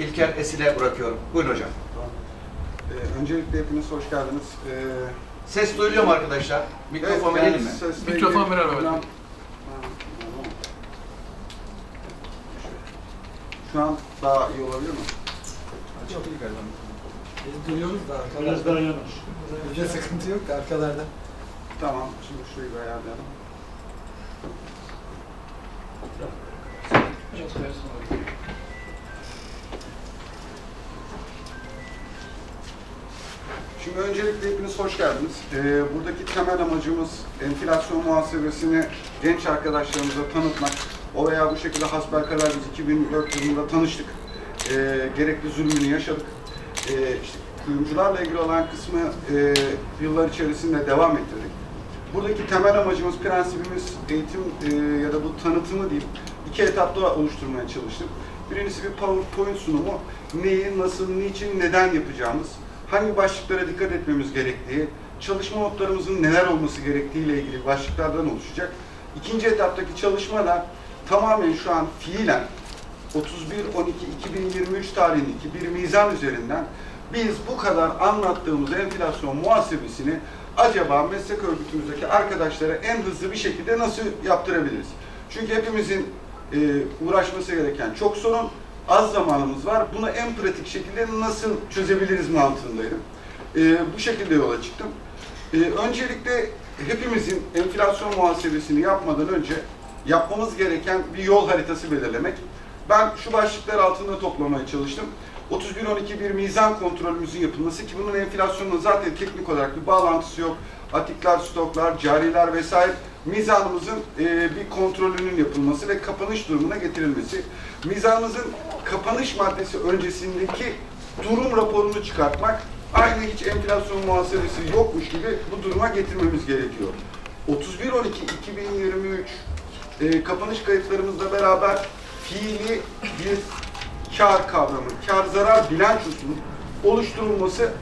İlker Esil'e bırakıyorum. Buyurun hocam. Ee, öncelikle hepiniz hoş geldiniz. Ee, Ses duyuluyor mu arkadaşlar? Mikrofon evet, verelim mi? sesle Mikrofon ilgili verelim, Ha, tamam. Şu an daha iyi olabilir mi? Çok iyi galiba. Biz duyuyoruz da arkalarda. Biraz daha yanaş. Bizde sıkıntı yok da arkalarda. Tamam, şimdi şurayı bir ayarlayalım. Şimdi öncelikle hepiniz hoş geldiniz. Ee, buradaki temel amacımız enflasyon muhasebesini genç arkadaşlarımıza tanıtmak. O veya bu şekilde hasbelkader biz 2004 yılında tanıştık. Ee, gerekli zulmünü yaşadık. Ee, işte kuyumcularla ilgili olan kısmı e, yıllar içerisinde devam ettirdik. Buradaki temel amacımız, prensibimiz eğitim e, ya da bu tanıtımı diyeyim iki etapta oluşturmaya çalıştık. Birincisi bir PowerPoint sunumu. Neyi, nasıl, niçin, neden yapacağımız, hangi başlıklara dikkat etmemiz gerektiği, çalışma notlarımızın neler olması gerektiği ile ilgili başlıklardan oluşacak. İkinci etaptaki çalışma da tamamen şu an fiilen 31-12-2023 tarihindeki bir mizan üzerinden biz bu kadar anlattığımız enflasyon muhasebesini acaba meslek örgütümüzdeki arkadaşlara en hızlı bir şekilde nasıl yaptırabiliriz? Çünkü hepimizin e, uğraşması gereken çok sorun, az zamanımız var. Bunu en pratik şekilde nasıl çözebiliriz mantığındaydım. E, bu şekilde yola çıktım. E, öncelikle hepimizin enflasyon muhasebesini yapmadan önce yapmamız gereken bir yol haritası belirlemek. Ben şu başlıklar altında toplamaya çalıştım. 31-12 bir mizan kontrolümüzün yapılması ki bunun enflasyonla zaten teknik olarak bir bağlantısı yok. Atikler, stoklar, cariler vesaire mizanımızın e, bir kontrolünün yapılması ve kapanış durumuna getirilmesi. Mizanımızın kapanış maddesi öncesindeki durum raporunu çıkartmak aynı hiç enflasyon muhasebesi yokmuş gibi bu duruma getirmemiz gerekiyor. 31-12-2023 e, kapanış kayıtlarımızla beraber fiili bir kar kavramı, kar zarar bilançosunun oluşturulması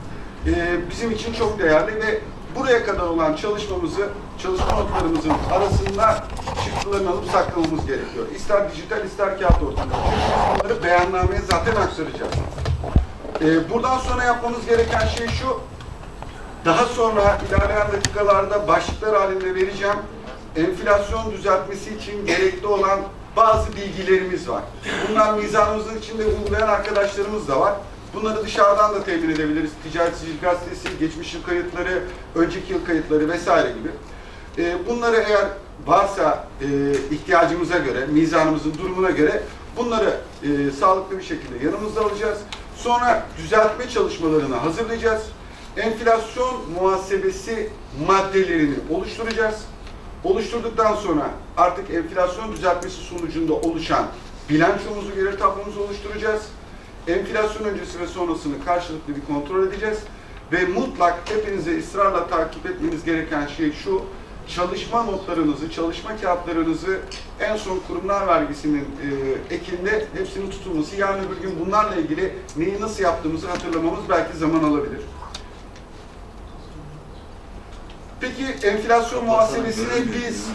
e, bizim için çok değerli ve buraya kadar olan çalışmamızı, çalışma notlarımızın arasında çıktılarını alıp saklamamız gerekiyor. İster dijital ister kağıt ortamında. Çünkü bunları beyannameye zaten aktaracağız. E, buradan sonra yapmamız gereken şey şu, daha sonra ilerleyen dakikalarda başlıklar halinde vereceğim. Enflasyon düzeltmesi için gerekli olan bazı bilgilerimiz var. Bunlar mizanımızın içinde uygulayan arkadaşlarımız da var. Bunları dışarıdan da temin edebiliriz. Ticaret Sicil Gazetesi, geçmiş yıl kayıtları, önceki yıl kayıtları vesaire gibi. Ee, bunları eğer varsa e, ihtiyacımıza göre, mizanımızın durumuna göre bunları e, sağlıklı bir şekilde yanımızda alacağız. Sonra düzeltme çalışmalarını hazırlayacağız. Enflasyon muhasebesi maddelerini oluşturacağız. Oluşturduktan sonra artık enflasyon düzeltmesi sonucunda oluşan bilançomuzu, gelir tablomuzu oluşturacağız. Enflasyon öncesi ve sonrasını karşılıklı bir kontrol edeceğiz. Ve mutlak hepinize ısrarla takip etmeniz gereken şey şu, çalışma notlarınızı, çalışma kağıtlarınızı en son kurumlar vergisinin e, ekinde hepsinin tutulması. Yarın öbür gün bunlarla ilgili neyi nasıl yaptığımızı hatırlamamız belki zaman alabilir. Peki enflasyon muhasebesini biz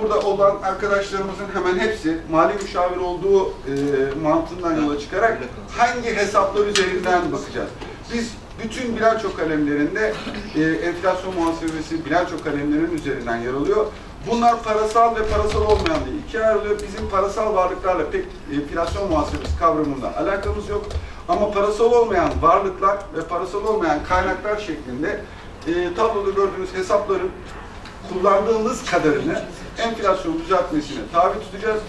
burada olan arkadaşlarımızın hemen hepsi mali müşavir olduğu e, mantığından yola çıkarak hangi hesaplar üzerinden bakacağız? Biz bütün bilanço kalemlerinde e, enflasyon muhasebesi bilanço kalemlerinin üzerinden yer alıyor. Bunlar parasal ve parasal olmayan diye ikiye ayrılıyor. Bizim parasal varlıklarla pek enflasyon muhasebesi kavramında alakamız yok. Ama parasal olmayan varlıklar ve parasal olmayan kaynaklar şeklinde e, tabloda gördüğünüz hesapların kullandığımız kadarını enflasyon düzeltmesine tabi tutacağız.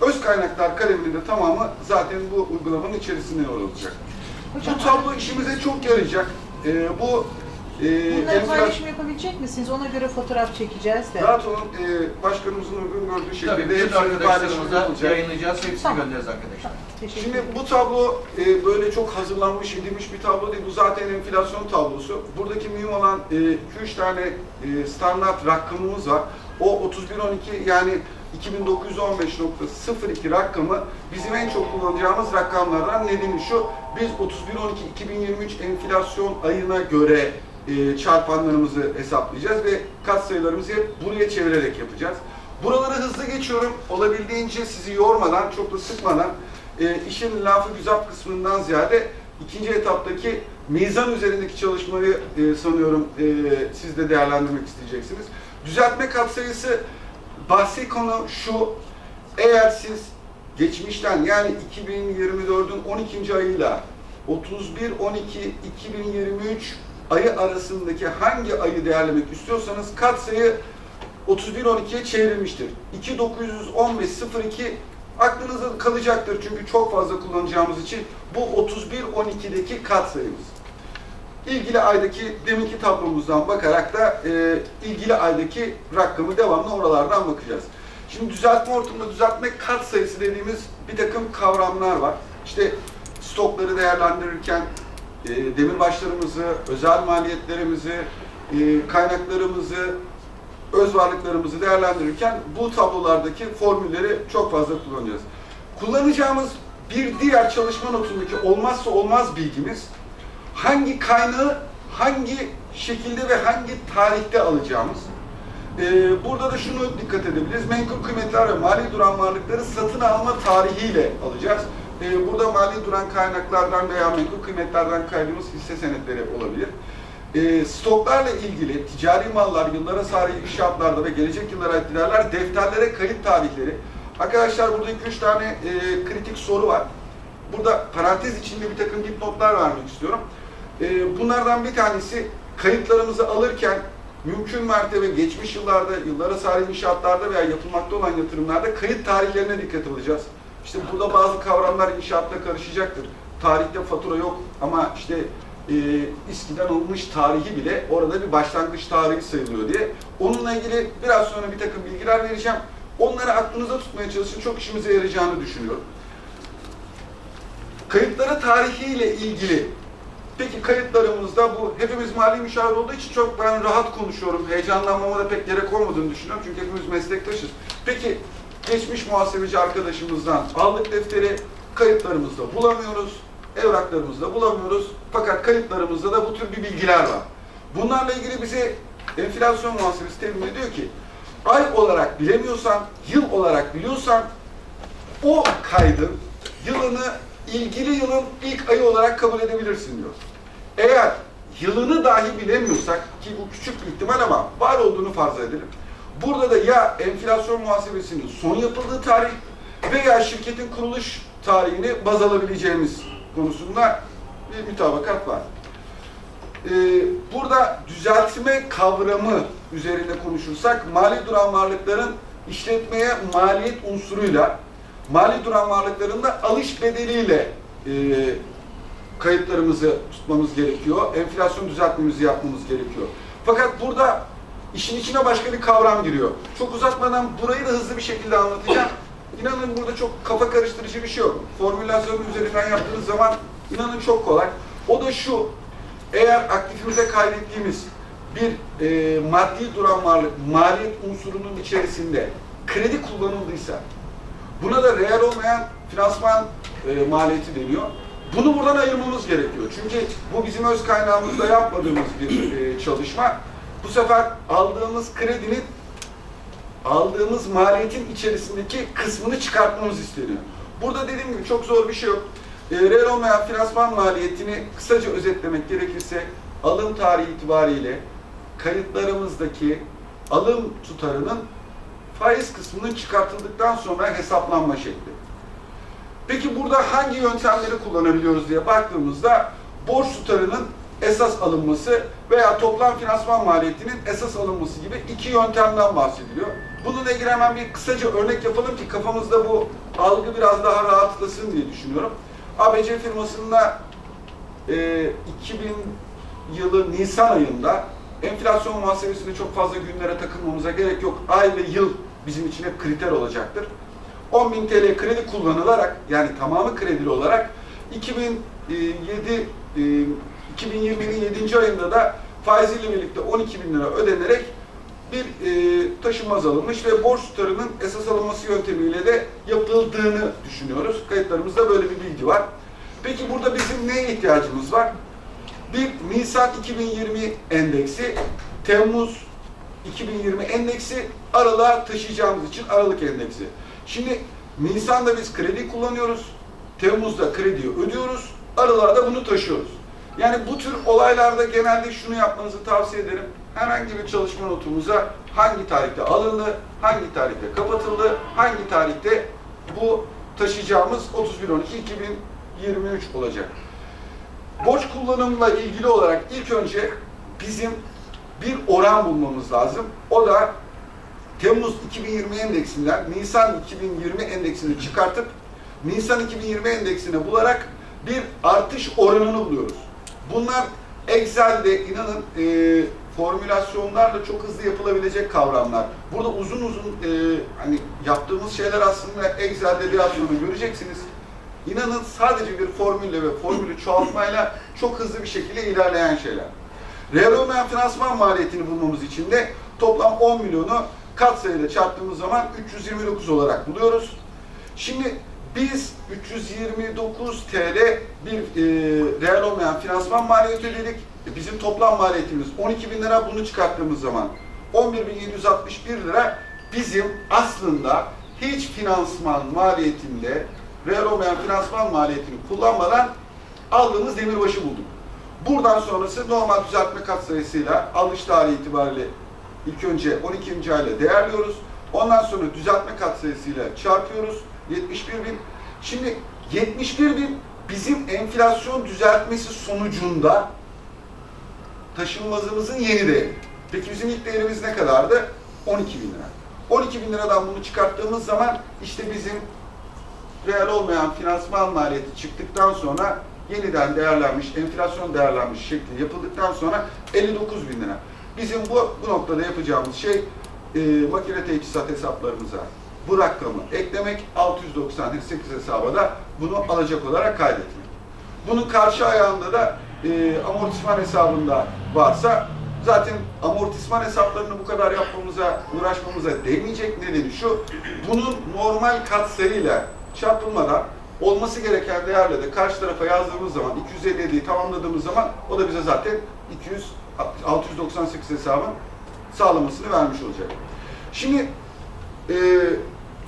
Öz kaynaklar kaleminin de tamamı zaten bu uygulamanın içerisinde yer alacak. Bu tablo işimize çok yarayacak. E, bu e, Bunları paylaşım yapabilecek misiniz? Ona göre fotoğraf çekeceğiz de. Rahat olun, e, başkanımızın uygun gördüğü Tabii şekilde bütün hepsini arkadaşlarımıza paylaşılacak. yayınlayacağız. Hepsini Tamam. göndeririz arkadaşlar. Teşekkür Şimdi ederim. bu tablo e, böyle çok hazırlanmış, edilmiş bir tablo değil. Bu zaten enflasyon tablosu. Buradaki mühim olan 2-3 tane e, standart rakamımız var. O 3112 yani 2915.02 rakamı bizim en çok kullanacağımız rakamlardan nedeni şu. Biz 3112-2023 enflasyon ayına göre e, çarpanlarımızı hesaplayacağız ve katsayılarımızı hep buraya çevirerek yapacağız. Buraları hızlı geçiyorum. Olabildiğince sizi yormadan, çok da sıkmadan e, işin lafı güzel kısmından ziyade ikinci etaptaki mizan üzerindeki çalışmayı e, sanıyorum e, siz de değerlendirmek isteyeceksiniz. Düzeltme katsayısı bahsi konu şu, eğer siz geçmişten yani 2024'ün 12. ayıyla 31-12-2023 ayı arasındaki hangi ayı değerlemek istiyorsanız katsayı 31-12'ye çevrilmiştir. 2915-02 aklınızda kalacaktır çünkü çok fazla kullanacağımız için bu 31-12'deki katsayımız. İlgili aydaki deminki tablomuzdan bakarak da e, ilgili aydaki rakamı devamlı oralardan bakacağız. Şimdi düzeltme ortamında düzeltme kat sayısı dediğimiz bir takım kavramlar var. İşte stokları değerlendirirken e, demirbaşlarımızı, özel maliyetlerimizi, e, kaynaklarımızı, öz varlıklarımızı değerlendirirken bu tablolardaki formülleri çok fazla kullanacağız. Kullanacağımız bir diğer çalışma notundaki olmazsa olmaz bilgimiz hangi kaynağı hangi şekilde ve hangi tarihte alacağımız. Ee, burada da şunu dikkat edebiliriz. Menkul kıymetler ve mali duran varlıkları satın alma tarihiyle alacağız. Ee, burada mali duran kaynaklardan veya menkul kıymetlerden kaydımız hisse senetleri olabilir. Ee, stoklarla ilgili ticari mallar, yıllara sahip inşaatlarda ve gelecek yıllara ait defterlere kayıt tarihleri. Arkadaşlar burada 2-3 tane e, kritik soru var. Burada parantez içinde bir takım dipnotlar vermek istiyorum. Ee, bunlardan bir tanesi kayıtlarımızı alırken mümkün mertebe geçmiş yıllarda, yıllara sahip inşaatlarda veya yapılmakta olan yatırımlarda kayıt tarihlerine dikkat alacağız. İşte burada bazı kavramlar inşaatla karışacaktır. Tarihte fatura yok ama işte e, İSKİ'den alınmış tarihi bile orada bir başlangıç tarihi sayılıyor diye. Onunla ilgili biraz sonra bir takım bilgiler vereceğim. Onları aklınıza tutmaya çalışın. Çok işimize yarayacağını düşünüyorum. Kayıtları tarihiyle ilgili Peki kayıtlarımızda bu hepimiz mali müşavir olduğu için çok ben rahat konuşuyorum. Heyecanlanmama da pek gerek olmadığını düşünüyorum. Çünkü hepimiz meslektaşız. Peki geçmiş muhasebeci arkadaşımızdan aldık defteri kayıtlarımızda bulamıyoruz. Evraklarımızda bulamıyoruz. Fakat kayıtlarımızda da bu tür bir bilgiler var. Bunlarla ilgili bize enflasyon muhasebesi temin ediyor ki ay olarak bilemiyorsan, yıl olarak biliyorsan o kaydın yılını ilgili yılın ilk ayı olarak kabul edebilirsin diyor. Eğer yılını dahi bilemiyorsak ki bu küçük bir ihtimal ama var olduğunu farz edelim. Burada da ya enflasyon muhasebesinin son yapıldığı tarih veya şirketin kuruluş tarihini baz alabileceğimiz konusunda bir mütabakat var. Ee, burada düzeltme kavramı üzerinde konuşursak mali duran varlıkların işletmeye maliyet unsuruyla mali duran varlıkların da alış bedeliyle e, kayıtlarımızı tutmamız gerekiyor. Enflasyon düzeltmemizi yapmamız gerekiyor. Fakat burada işin içine başka bir kavram giriyor. Çok uzatmadan burayı da hızlı bir şekilde anlatacağım. İnanın burada çok kafa karıştırıcı bir şey yok. Formülasyon üzerinden yaptığınız zaman inanın çok kolay. O da şu, eğer aktifimize kaydettiğimiz bir e, maddi duran varlık maliyet unsurunun içerisinde kredi kullanıldıysa Buna da reel olmayan finansman e, maliyeti deniyor. Bunu buradan ayırmamız gerekiyor. Çünkü bu bizim öz kaynağımızda yapmadığımız bir e, çalışma. Bu sefer aldığımız kredinin aldığımız maliyetin içerisindeki kısmını çıkartmamız isteniyor. Burada dediğim gibi çok zor bir şey yok. E, reel olmayan finansman maliyetini kısaca özetlemek gerekirse alım tarihi itibariyle kayıtlarımızdaki alım tutarının faiz kısmının çıkartıldıktan sonra hesaplanma şekli. Peki burada hangi yöntemleri kullanabiliyoruz diye baktığımızda borç tutarının esas alınması veya toplam finansman maliyetinin esas alınması gibi iki yöntemden bahsediliyor. Bununla ilgili hemen bir kısaca örnek yapalım ki kafamızda bu algı biraz daha rahatlasın diye düşünüyorum. ABC firmasında e, 2000 yılı Nisan ayında enflasyon muhasebesinde çok fazla günlere takılmamıza gerek yok. Ay ve yıl bizim için hep kriter olacaktır. 10.000 TL kredi kullanılarak yani tamamı kredili olarak 2007 e, 2020'nin 7. ayında da faiziyle birlikte 12 bin lira ödenerek bir e, taşınmaz alınmış ve borç tutarının esas alınması yöntemiyle de yapıldığını düşünüyoruz. Kayıtlarımızda böyle bir bilgi var. Peki burada bizim neye ihtiyacımız var? Bir Nisan 2020 endeksi, Temmuz 2020 endeksi aralığa taşıyacağımız için Aralık endeksi. Şimdi Nisan'da biz kredi kullanıyoruz. Temmuz'da krediyi ödüyoruz, aralığa bunu taşıyoruz. Yani bu tür olaylarda genelde şunu yapmanızı tavsiye ederim. Herhangi bir çalışma notumuza hangi tarihte alındı, hangi tarihte kapatıldı, hangi tarihte bu taşıyacağımız 31.12.2023 olacak. Borç kullanımla ilgili olarak ilk önce bizim bir oran bulmamız lazım. O da Temmuz 2020 endeksinden Nisan 2020 endeksini çıkartıp Nisan 2020 endeksine bularak bir artış oranını buluyoruz. Bunlar Excel'de inanın e, formülasyonlarla çok hızlı yapılabilecek kavramlar. Burada uzun uzun e, hani yaptığımız şeyler aslında Excel'de biraz sonra göreceksiniz. İnanın sadece bir formülle ve formülü çoğaltmayla çok hızlı bir şekilde ilerleyen şeyler. Reel olmayan finansman maliyetini bulmamız için de toplam 10 milyonu katsayıyla çarptığımız zaman 329 olarak buluyoruz. Şimdi biz 329 TL bir e, reel olmayan finansman maliyeti ödedik. E, Bizim toplam maliyetimiz 12 bin lira. Bunu çıkarttığımız zaman 11.761 lira bizim aslında hiç finansman maliyetinde reel olmayan finansman maliyetini kullanmadan aldığımız demirbaşı bulduk. Buradan sonrası normal düzeltme katsayısıyla alış tarihi itibariyle ilk önce 12. ayla değerliyoruz. Ondan sonra düzeltme katsayısıyla çarpıyoruz. 71 bin. Şimdi 71 bin bizim enflasyon düzeltmesi sonucunda taşınmazımızın yeni değeri. Peki bizim ilk değerimiz ne kadardı? 12 bin lira. 12 bin liradan bunu çıkarttığımız zaman işte bizim reel olmayan finansman maliyeti çıktıktan sonra yeniden değerlenmiş, enflasyon değerlenmiş şekli yapıldıktan sonra 59 bin lira. Bizim bu, bu noktada yapacağımız şey e, makine teçhizat hesaplarımıza bu rakamı eklemek, 698 hesaba da bunu alacak olarak kaydetmek. Bunun karşı ayağında da e, amortisman hesabında varsa zaten amortisman hesaplarını bu kadar yapmamıza, uğraşmamıza değmeyecek nedeni şu, bunun normal katsayıyla çarpılmadan olması gereken değerle de karşı tarafa yazdığımız zaman 257'yi tamamladığımız zaman o da bize zaten 200 698 hesabın sağlamasını vermiş olacak. Şimdi e,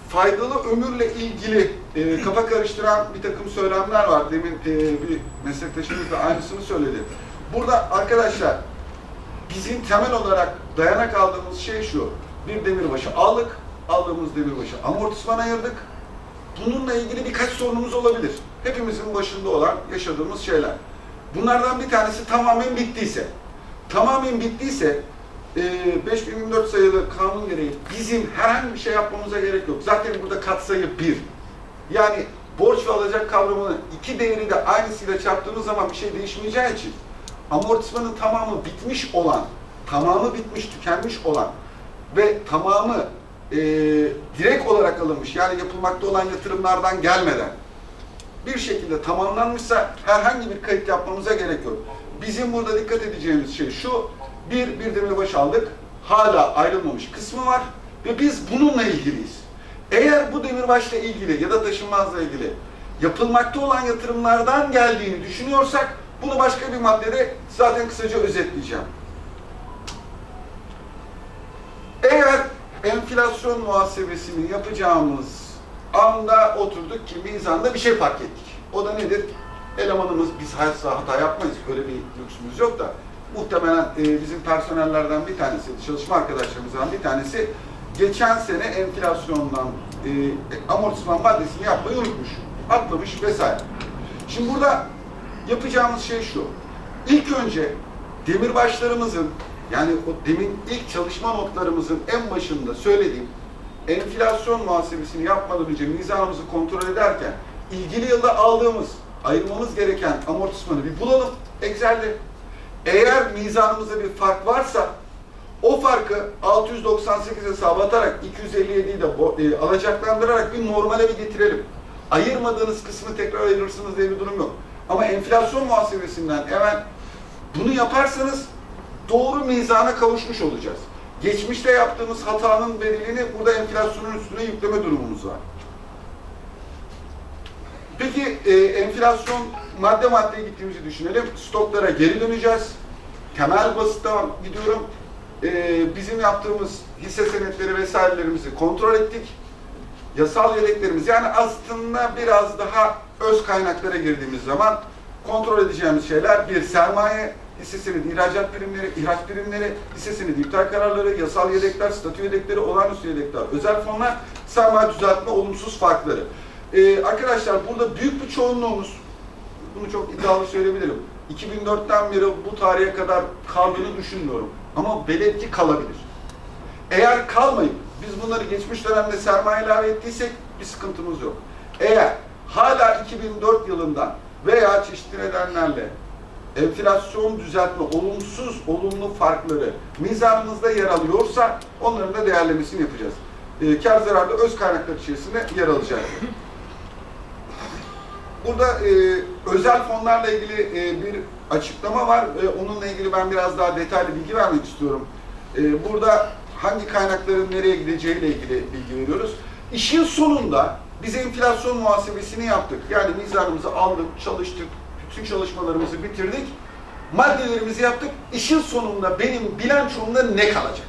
faydalı ömürle ilgili e, kafa karıştıran bir takım söylemler var. Demin e, bir meslektaşımız da aynısını söyledi. Burada arkadaşlar bizim temel olarak dayanak aldığımız şey şu. Bir demirbaşı aldık. Aldığımız demirbaşı amortisman ayırdık. Bununla ilgili birkaç sorunumuz olabilir. Hepimizin başında olan yaşadığımız şeyler. Bunlardan bir tanesi tamamen bittiyse. Tamamen bittiyse e, 5024 sayılı kanun gereği bizim herhangi bir şey yapmamıza gerek yok. Zaten burada katsayı bir. Yani borç ve alacak kavramını iki değeri de aynısıyla çarptığımız zaman bir şey değişmeyeceği için amortismanın tamamı bitmiş olan, tamamı bitmiş, tükenmiş olan ve tamamı e, direkt olarak alınmış yani yapılmakta olan yatırımlardan gelmeden bir şekilde tamamlanmışsa herhangi bir kayıt yapmamıza gerek yok. Bizim burada dikkat edeceğimiz şey şu, bir, bir demirbaş aldık, hala ayrılmamış kısmı var ve biz bununla ilgiliyiz. Eğer bu demirbaşla ilgili ya da taşınmazla ilgili yapılmakta olan yatırımlardan geldiğini düşünüyorsak bunu başka bir maddede zaten kısaca özetleyeceğim. Eğer enflasyon muhasebesini yapacağımız anda oturduk ki mizanda bir şey fark ettik. O da nedir? Elemanımız, biz hata, hata yapmayız, öyle bir lüksümüz yok da muhtemelen e, bizim personellerden bir tanesi, çalışma arkadaşlarımızdan bir tanesi geçen sene enflasyondan e, amortisman maddesini yapmayı unutmuş, atlamış vesaire. Şimdi burada yapacağımız şey şu. İlk önce demirbaşlarımızın yani o demin ilk çalışma notlarımızın en başında söylediğim enflasyon muhasebesini yapmadan önce mizanımızı kontrol ederken ilgili yılda aldığımız, ayırmamız gereken amortismanı bir bulalım Excel'de. Eğer mizanımızda bir fark varsa o farkı 698 hesaba atarak 257'yi de e, alacaklandırarak bir normale bir getirelim. Ayırmadığınız kısmı tekrar ayırırsınız diye bir durum yok. Ama enflasyon muhasebesinden hemen bunu yaparsanız doğru mizana kavuşmuş olacağız. Geçmişte yaptığımız hatanın bedelini burada enflasyonun üstüne yükleme durumumuz var. Peki e, enflasyon madde maddeye gittiğimizi düşünelim. Stoklara geri döneceğiz. Temel basitten gidiyorum. E, bizim yaptığımız hisse senetleri vesairelerimizi kontrol ettik. Yasal yedeklerimiz yani aslında biraz daha öz kaynaklara girdiğimiz zaman kontrol edeceğimiz şeyler bir sermaye, hisse senedi ihracat primleri, ihraç primleri, hisse senedi iptal kararları, yasal yedekler, statü yedekleri, olağanüstü yedekler, özel fonlar, sermaye düzeltme olumsuz farkları. Ee, arkadaşlar burada büyük bir çoğunluğumuz, bunu çok iddialı söyleyebilirim. 2004'ten beri bu tarihe kadar kaldığını düşünmüyorum. Ama velev kalabilir. Eğer kalmayıp biz bunları geçmiş dönemde sermaye ilave ettiysek bir sıkıntımız yok. Eğer hala 2004 yılından veya çeşitli nedenlerle enflasyon düzeltme, olumsuz, olumlu farkları mizanımızda yer alıyorsa onların da değerlemesini yapacağız. E, kar zararda öz kaynaklar içerisinde yer alacak. Burada e, özel fonlarla ilgili e, bir açıklama var. E, onunla ilgili ben biraz daha detaylı bilgi vermek istiyorum. E, burada hangi kaynakların nereye gideceğiyle ilgili bilgi veriyoruz. İşin sonunda biz enflasyon muhasebesini yaptık. Yani mizanımızı aldık, çalıştık, bütün çalışmalarımızı bitirdik. Maddelerimizi yaptık. İşin sonunda benim bilançomda ne kalacak?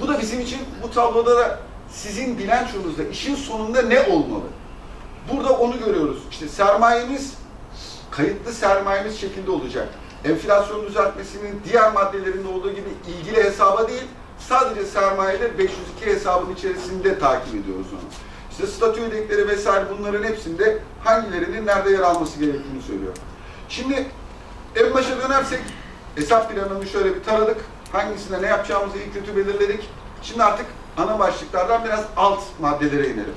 Bu da bizim için bu tabloda da sizin bilançonuzda işin sonunda ne olmalı? Burada onu görüyoruz. İşte sermayemiz, kayıtlı sermayemiz şekilde olacak. Enflasyon düzeltmesinin diğer maddelerinde olduğu gibi ilgili hesaba değil, sadece sermayede 502 hesabın içerisinde takip ediyoruz onu. İşte statü ödekleri vesaire bunların hepsinde hangilerinin nerede yer alması gerektiğini söylüyor. Şimdi en başa dönersek hesap planını şöyle bir taradık. Hangisine ne yapacağımızı iyi kötü belirledik. Şimdi artık ana başlıklardan biraz alt maddelere inelim.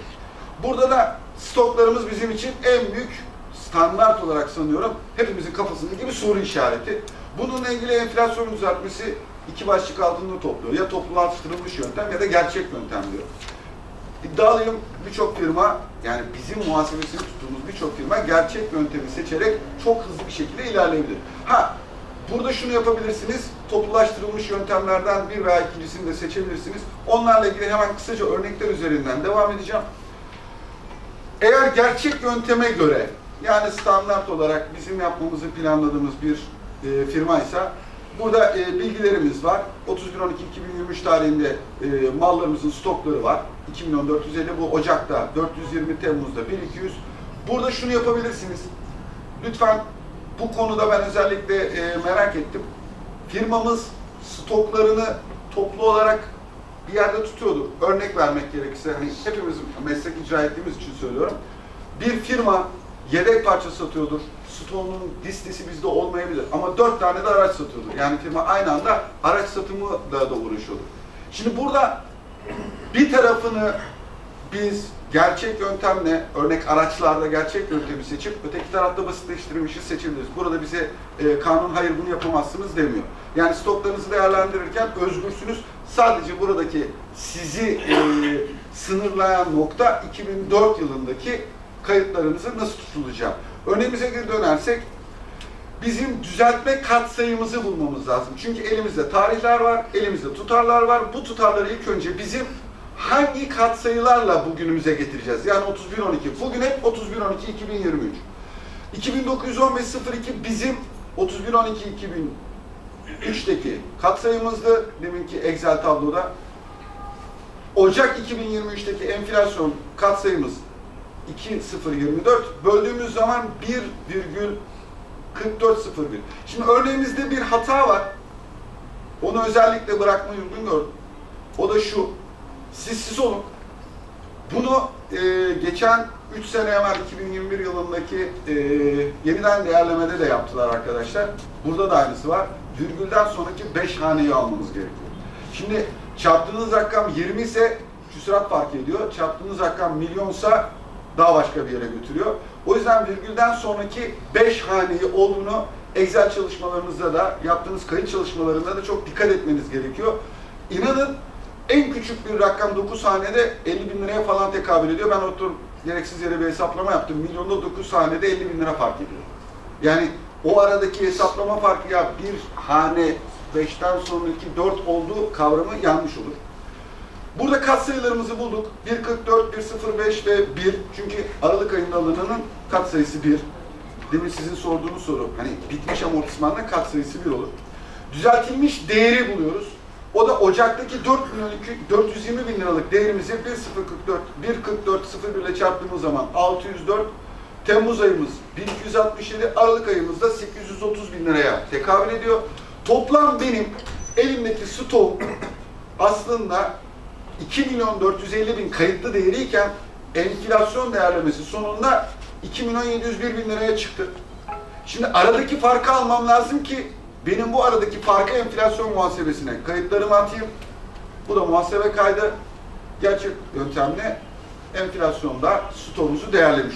Burada da stoklarımız bizim için en büyük standart olarak sanıyorum hepimizin kafasındaki bir soru işareti. Bununla ilgili enflasyon düzeltmesi iki başlık altında topluyor. Ya toplulaştırılmış yöntem ya da gerçek yöntem diyor. İddialıyım birçok firma yani bizim muhasebesini tuttuğumuz birçok firma gerçek yöntemi seçerek çok hızlı bir şekilde ilerleyebilir. Ha burada şunu yapabilirsiniz. Toplulaştırılmış yöntemlerden bir veya ikincisini de seçebilirsiniz. Onlarla ilgili hemen kısaca örnekler üzerinden devam edeceğim. Eğer gerçek yönteme göre yani standart olarak bizim yapmamızı planladığımız bir e, firmaysa burada e, bilgilerimiz var. 31.12.2023 tarihinde e, mallarımızın stokları var. 2 milyon 450 bu Ocak'ta 420 Temmuz'da 1200. Burada şunu yapabilirsiniz. Lütfen bu konuda ben özellikle e, merak ettim. Firmamız stoklarını toplu olarak bir yerde tutuyordur. Örnek vermek gerekirse hani hepimiz meslek icra ettiğimiz için söylüyorum. Bir firma yedek parça satıyordur. Stoğunun listesi bizde olmayabilir ama dört tane de araç satıyordur. Yani firma aynı anda araç satımı da, da uğraşıyordur. Şimdi burada bir tarafını biz gerçek yöntemle, örnek araçlarda gerçek yöntemi seçip öteki tarafta basitleştirilmişi seçebiliriz. Burada bize e, kanun hayır bunu yapamazsınız demiyor. Yani stoklarınızı değerlendirirken özgürsünüz. Sadece buradaki sizi e, sınırlayan nokta 2004 yılındaki kayıtlarınızın nasıl tutulacağı. Örneğimize geri dönersek bizim düzeltme katsayımızı bulmamız lazım. Çünkü elimizde tarihler var, elimizde tutarlar var. Bu tutarları ilk önce bizim hangi katsayılarla bugünümüze getireceğiz? Yani 31-12. Bugün hep 31-12-2023. 2915-02 bizim 31-12-2003'teki katsayımızdı. Deminki Excel tabloda. Ocak 2023'teki enflasyon katsayımız 2.024 böldüğümüz zaman 1,4401. Şimdi örneğimizde bir hata var. Onu özellikle bırakmayı uygun gördüm. O da şu. Siz siz olun. Bunu e, geçen 3 sene evvel 2021 yılındaki e, yeniden değerlemede de yaptılar arkadaşlar. Burada da aynısı var. Virgülden sonraki 5 haneyi almamız gerekiyor. Şimdi çarptığınız rakam 20 ise küsurat fark ediyor. Çarptığınız rakam milyonsa daha başka bir yere götürüyor. O yüzden virgülden sonraki 5 haneyi olduğunu Excel çalışmalarınızda da yaptığınız kayıt çalışmalarında da çok dikkat etmeniz gerekiyor. İnanın en küçük bir rakam 9 hanede 50 bin liraya falan tekabül ediyor. Ben oturup gereksiz yere bir hesaplama yaptım. Milyonda 9 hanede 50 bin lira fark ediyor. Yani o aradaki hesaplama farkı ya bir hane 5'ten sonraki 4 olduğu kavramı yanlış olur. Burada katsayılarımızı bulduk. 1.44, 1.05 ve 1. Çünkü Aralık ayında alınanın katsayısı 1. Demin sizin sorduğunuz soru. Hani bitmiş amortismanla katsayısı 1 olur. Düzeltilmiş değeri buluyoruz. O da Ocak'taki 4 milyon 420 bin liralık değerimizi 1.044, 1.44 01 ile çarptığımız zaman 604 Temmuz ayımız 1267, Aralık ayımızda 830 bin liraya tekabül ediyor. Toplam benim elimdeki stok aslında 2 milyon 450 bin kayıtlı değeriyken enflasyon değerlemesi sonunda 2 milyon 701 bin liraya çıktı. Şimdi aradaki farkı almam lazım ki benim bu aradaki farkı enflasyon muhasebesine kayıtlarımı atayım. Bu da muhasebe kaydı. Gerçek yöntemle enflasyonda stoğumuzu değerlemiş